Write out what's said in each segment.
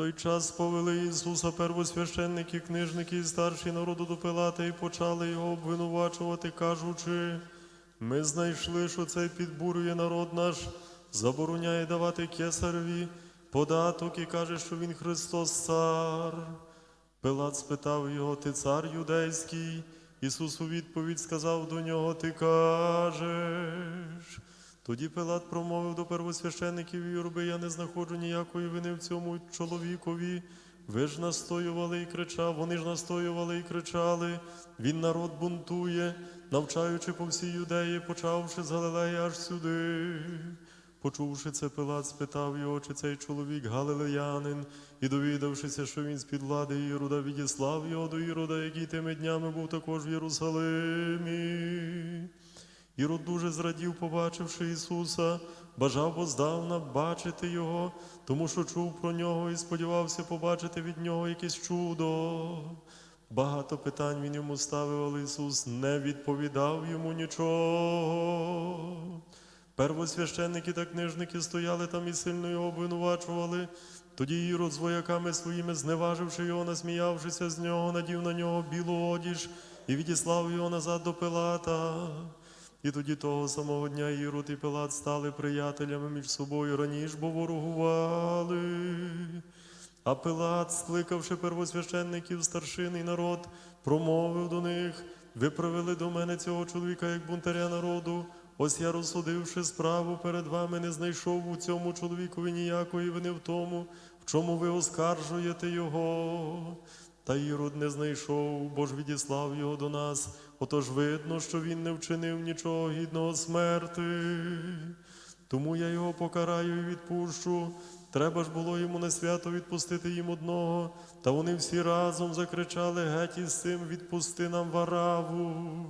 той час повели Ісуса первосвященники, книжники і старші народу до Пилата і почали його обвинувачувати, кажучи, ми знайшли, що цей підбурює народ наш, забороняє давати кесареві податок і каже, що він Христос цар. Пилат спитав його, ти цар юдейський? Ісус у відповідь сказав до нього, ти кажеш. Тоді Пилат промовив до первосвящеників і я не знаходжу ніякої вини в цьому чоловікові. Ви ж настоювали і кричав, вони ж настоювали і кричали, він народ бунтує, навчаючи по всій юдеї, почавши з Галилеї аж сюди. Почувши це, Пилат спитав його, чи цей чоловік галилеянин, і довідавшися, що він з-під влади Ірода, відіслав його до Ірода, який тими днями був також в Єрусалимі. Ірод дуже зрадів, побачивши Ісуса, бажав воздавна бачити Його, тому що чув про нього і сподівався побачити від нього якесь чудо. Багато питань він йому ставив, але Ісус не відповідав йому нічого. Первосвященники та книжники стояли там і сильно його обвинувачували. Тоді Ірод з вояками своїми, зневаживши його, насміявшися з нього, надів на нього білу одіж і відіслав його назад до Пилата. І тоді того самого дня Ірод і Пилат стали приятелями між собою раніше, бо ворогували. А Пилат, скликавши первосвященників, старшин і народ, промовив до них: ви привели до мене цього чоловіка як бунтаря народу. Ось я, розсудивши справу перед вами, не знайшов у цьому чоловікові ніякої вини в тому, в чому ви оскаржуєте його. Та Ірод не знайшов, бо ж відіслав його до нас. Отож видно, що він не вчинив нічого гідного смерти. Тому я його покараю і відпущу. Треба ж було йому на свято відпустити їм одного, та вони всі разом закричали геть із цим відпусти нам вараву.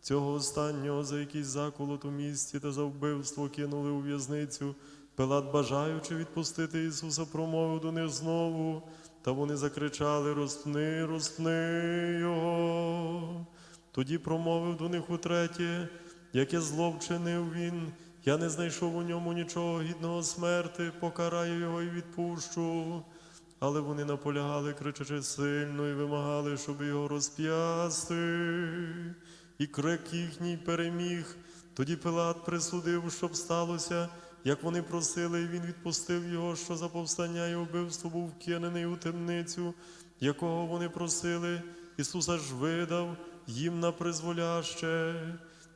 Цього останнього за якийсь заколот у місті та за вбивство кинули у в'язницю. Пилат, бажаючи відпустити Ісуса, промовив до них знову, та вони закричали: Розпни, розпни його. Тоді промовив до них утретє, яке зло вчинив він. Я не знайшов у ньому нічого гідного смерти, покараю його і відпущу. Але вони наполягали, кричачи сильно, і вимагали, щоб його розп'ясти. І крик їхній переміг. Тоді Пилат присудив, щоб сталося, як вони просили, і він відпустив його, що за повстання і вбивство був вкинений у темницю, якого вони просили. Ісуса ж видав їм на призволяще.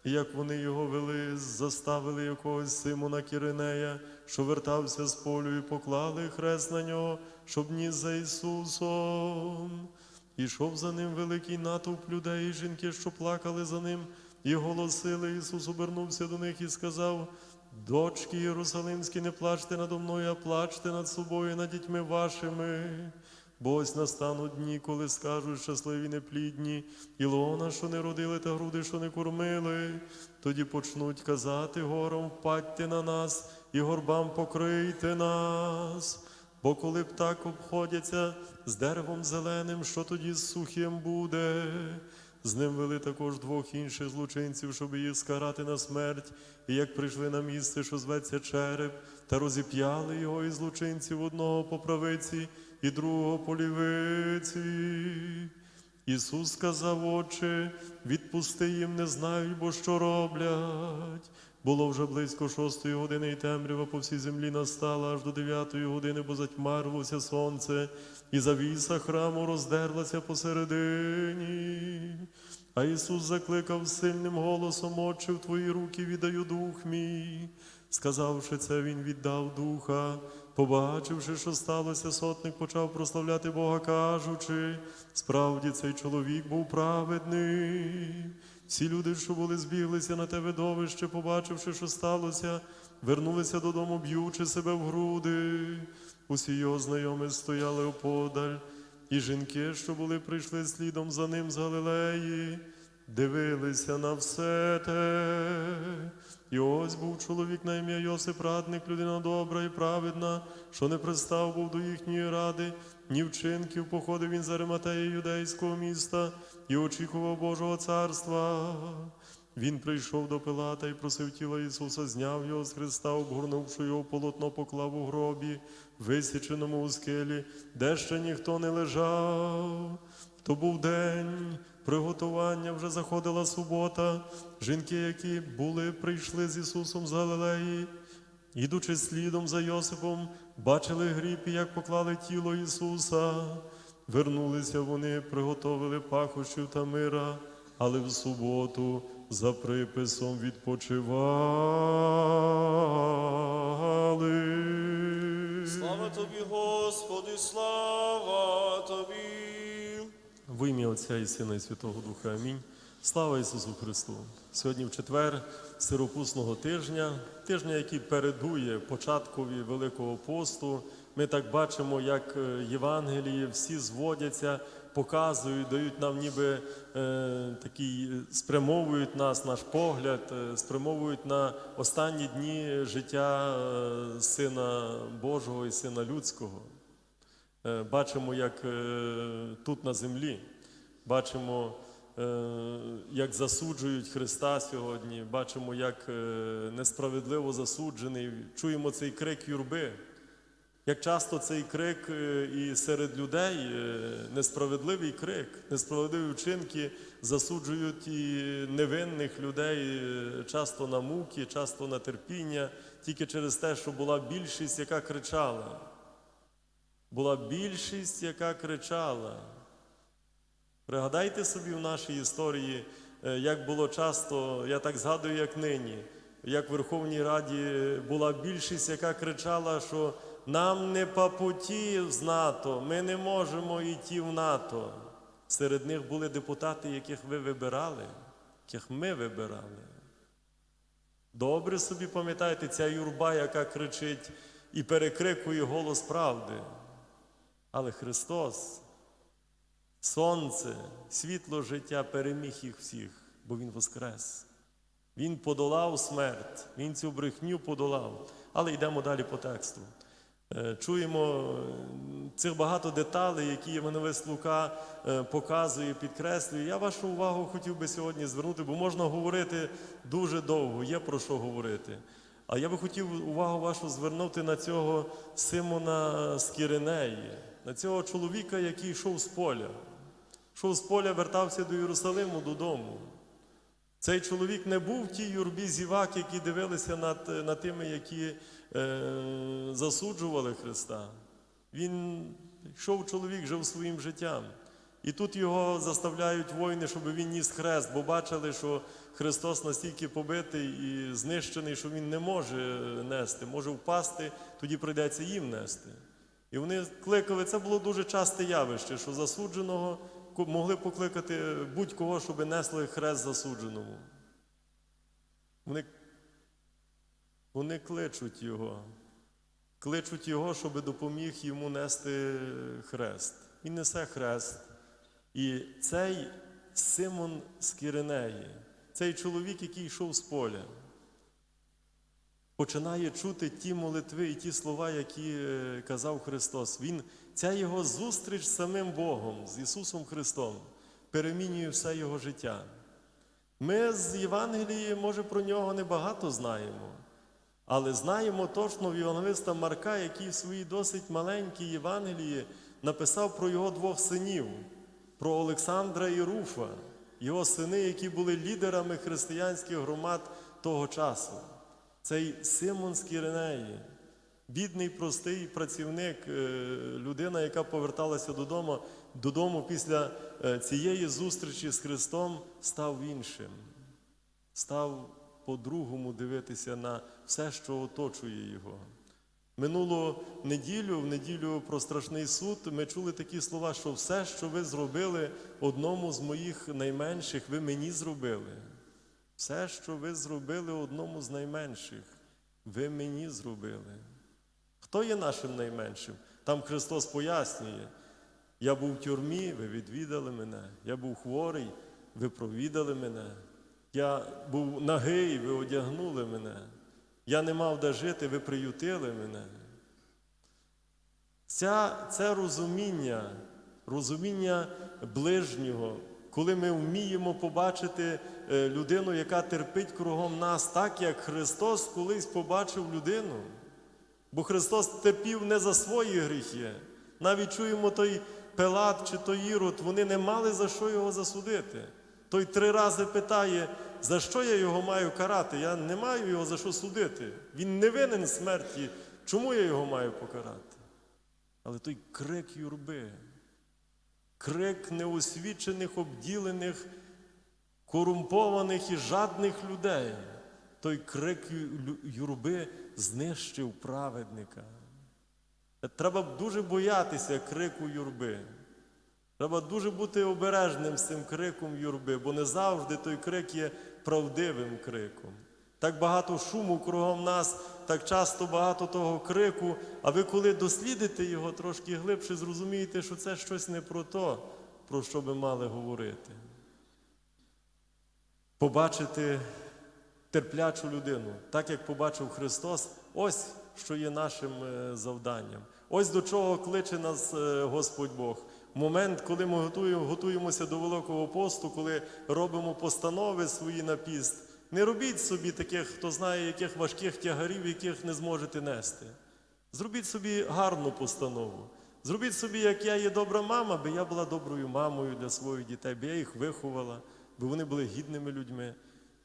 І як вони його вели, заставили якогось Симона Кіринея, що вертався з полю, і поклали хрест на нього, щоб ніс за Ісусом. Ішов за ним великий натовп людей і жінки, що плакали за ним, і голосили. Ісус обернувся до них і сказав: Дочки Єрусалимські, не плачте надо мною, а плачте над собою, над дітьми вашими. Бо ось настануть дні, коли скажуть щасливі неплідні, і лона, що не родили, та груди, що не кормили. Тоді почнуть казати гором, впадьте на нас, і горбам покрийте нас. Бо коли б так обходяться з деревом зеленим, що тоді з сухим буде? З ним вели також двох інших злочинців, щоб їх скарати на смерть, і як прийшли на місце, що зветься череп, та розіп'яли його і злочинців одного по правиці і другого по лівиці. Ісус сказав, Отче, відпусти їм, не знають, бо що роблять. Було вже близько шостої години, і темрява по всій землі настала аж до дев'ятої години, бо затьмарилося сонце, і завіса храму роздерлася посередині. А Ісус закликав сильним голосом, Отче, в Твої руки віддаю дух мій. Сказавши це, Він віддав духа. Побачивши, що сталося, сотник почав прославляти Бога, кажучи, справді цей чоловік був праведний. Всі люди, що були збіглися на те видовище, побачивши, що сталося, вернулися додому, б'ючи себе в груди. Усі його знайомі стояли оподаль, і жінки, що були, прийшли слідом за ним з Галилеї, дивилися на все те. І ось був чоловік на ім'я Йосип, радник, людина добра і праведна, що не пристав був до їхньої ради, ні вчинків походив він за Риматеї юдейського міста і очікував Божого царства. Він прийшов до Пилата і просив тіла Ісуса, зняв його з Христа, обгорнувши його полотно, поклав у гробі, висіченому у скелі, де ще ніхто не лежав. То був день приготування, вже заходила субота. Жінки, які були, прийшли з Ісусом з Галилеї, ідучи слідом за Йосипом, бачили гріб, і як поклали тіло Ісуса. Вернулися вони, приготовили пахощів та мира, але в суботу за приписом відпочивали. В ім'я Отця і Сина і Святого Духа. Амінь. Слава Ісусу Христу! Сьогодні в четвер сиропусного тижня, тижня, який передує початкові Великого посту. Ми так бачимо, як е, Євангелії всі зводяться, показують, дають нам ніби е, такий, е, спрямовують нас, наш погляд, е, спрямовують на останні дні життя Сина Божого і Сина Людського. Е, Бачимо, як е, тут на землі, бачимо, е, як засуджують Христа сьогодні, бачимо, як несправедливо засуджений. Чуємо цей крик юрби. Як часто цей крик і серед людей несправедливий крик, несправедливі вчинки засуджують і невинних людей часто на муки, часто на терпіння, тільки через те, що була більшість, яка кричала була більшість, яка кричала. Пригадайте собі в нашій історії, е, як було часто, я так згадую, як нині, як в Верховній Раді була більшість, яка кричала, що нам не по путі з НАТО, ми не можемо йти в НАТО. Серед них були депутати, яких ви вибирали, яких ми вибирали. Добре собі пам'ятайте, ця юрба, яка кричить і перекрикує голос правди. Але Христос, Сонце, світло життя переміг їх всіх, бо Він воскрес. Він подолав смерть, Він цю брехню подолав. Але йдемо далі по тексту. Е, Чуємо цих багато деталей, які Євангелист Лука е, показує, підкреслює. Я вашу увагу хотів би сьогодні звернути, бо можна говорити дуже довго, є про що говорити. А я би хотів увагу вашу звернути на цього Симона з Кіринеї, на цього чоловіка, який йшов з поля. Йшов з поля, вертався до Єрусалиму додому. Цей чоловік не був в тій юрбі зівак, які дивилися над, над тими, які е, засуджували Христа. Він йшов чоловік, жив своїм життям. І тут його заставляють воїни, щоб він ніс хрест, бо бачили, що Христос настільки побитий і знищений, що він не може нести, може впасти, тоді прийдеться їм нести. І вони кликали, це було дуже часте явище, що засудженого могли покликати будь-кого, щоб несли хрест засудженому. Вони, вони кличуть його, кличуть його, щоб допоміг йому нести хрест. Він несе хрест. І цей Симон з Кіринеї, цей чоловік, який йшов з поля, починає чути ті молитви і ті слова, які е, казав Христос. Він, ця його зустріч з самим Богом, з Ісусом Христом, перемінює все його життя. Ми з Євангелії, може, про нього небагато знаємо, але знаємо точно в Євангелиста Марка, який в своїй досить маленькій Євангелії написав про його двох синів, про Олександра і Руфа, його сини, які були лідерами християнських громад того часу. Цей Симон з Кіринеї, бідний, простий працівник, е, людина, яка поверталася додому, додому після е, цієї зустрічі з Христом, став іншим, став по-другому дивитися на все, що оточує його. Минулу неділю, в неділю про страшний суд, ми чули такі слова, що все, що ви зробили одному з моїх найменших, ви мені зробили. Все, що ви зробили одному з найменших, ви мені зробили. Хто є нашим найменшим? Там Христос пояснює. Я був в тюрмі, ви відвідали мене. Я був хворий, ви провідали мене. Я був нагий, ви одягнули мене. Я не мав де жити, ви приютили мене. Ця, це розуміння, розуміння ближнього, коли ми вміємо побачити людину, яка терпить кругом нас, так як Христос колись побачив людину. Бо Христос терпів не за свої гріхи. Навіть чуємо той Пилат чи той Ірод, вони не мали за що його засудити. Той три рази питає, за що я його маю карати? Я не маю його за що судити. Він не винен смерті. Чому я його маю покарати? Але той крик юрби, крик неосвічених, обділених, корумпованих і жадних людей. Той крик юрби знищив праведника. Треба дуже боятися крику юрби. Треба дуже бути обережним з цим криком юрби, бо не завжди той крик є правдивим криком. Так багато шуму кругом нас, так часто багато того крику, а ви коли дослідите його трошки глибше, зрозумієте, що це щось не про то, про що би мали говорити. Побачити терплячу людину, так як побачив Христос, ось що є нашим е, завданням. Ось до чого кличе нас е, Господь Бог. Момент, коли ми готуємо, готуємося до Великого посту, коли робимо постанови свої на піст. Не робіть собі таких, хто знає, яких важких тягарів, яких не зможете нести. Зробіть собі гарну постанову. Зробіть собі, як я є добра мама, би я була доброю мамою для своїх дітей, би я їх виховала, би вони були гідними людьми.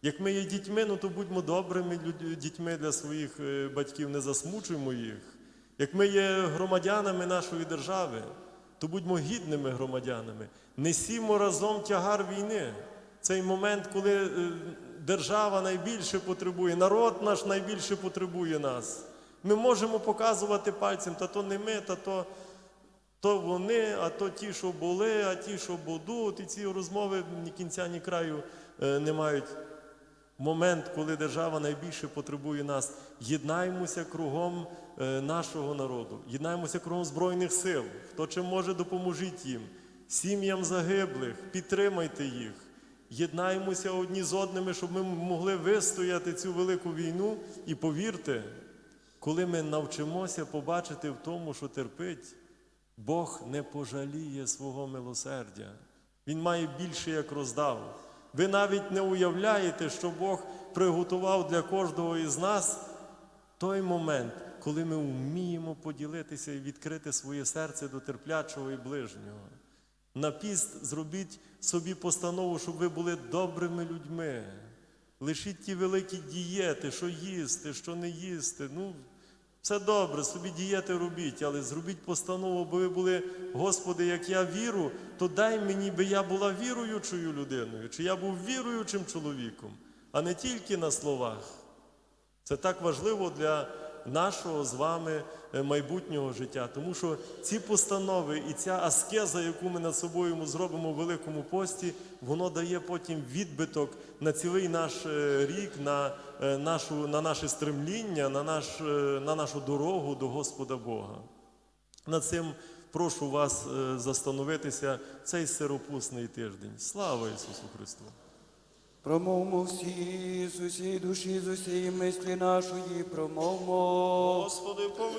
Як ми є дітьми, ну то будьмо добрими дітьми для своїх е, батьків, не засмучуємо їх. Як ми є громадянами нашої держави, то будьмо гідними громадянами. Несімо разом тягар війни. Цей момент, коли е, держава найбільше потребує, народ наш найбільше потребує нас. Ми можемо показувати пальцем, та то не ми, та то, то вони, а то ті, що були, а ті, що будуть. І ці розмови ні кінця, ні краю е, не мають. Момент, коли держава найбільше потребує нас, єднаймося кругом е, нашого народу, єднаймося кругом Збройних сил. Хто чим може, допоможіть їм, сім'ям загиблих, підтримайте їх. Єднаймося одні з одними, щоб ми могли вистояти цю велику війну. І повірте, коли ми навчимося побачити в тому, що терпить, Бог не пожаліє свого милосердя. Він має більше, як роздав. Ви навіть не уявляєте, що Бог приготував для кожного із нас той момент, коли ми вміємо поділитися і відкрити своє серце до терплячого і ближнього. На піст зробіть собі постанову, щоб ви були добрими людьми. Лишіть ті великі дієти, що їсти, що не їсти. Ну, все добре, собі дієти робіть, але зробіть постанову, бо ви були, Господи, як я віру, то дай мені, би я була віруючою людиною, чи я був віруючим чоловіком, а не тільки на словах. Це так важливо для нашого з вами е, майбутнього життя, тому що ці постанови і ця аскеза, яку ми над собою зробимо в Великому пості, воно дає потім відбиток на цілий наш е, рік, на, е, нашу, на наше стремління, на, наш, на нашу дорогу до Господа Бога. Над цим прошу вас застановитися цей сиропусний тиждень. Слава Ісусу Христу! Промовмо всі з усієї душі, з усієї мислі нашої, промовмо. Господи, помилуй.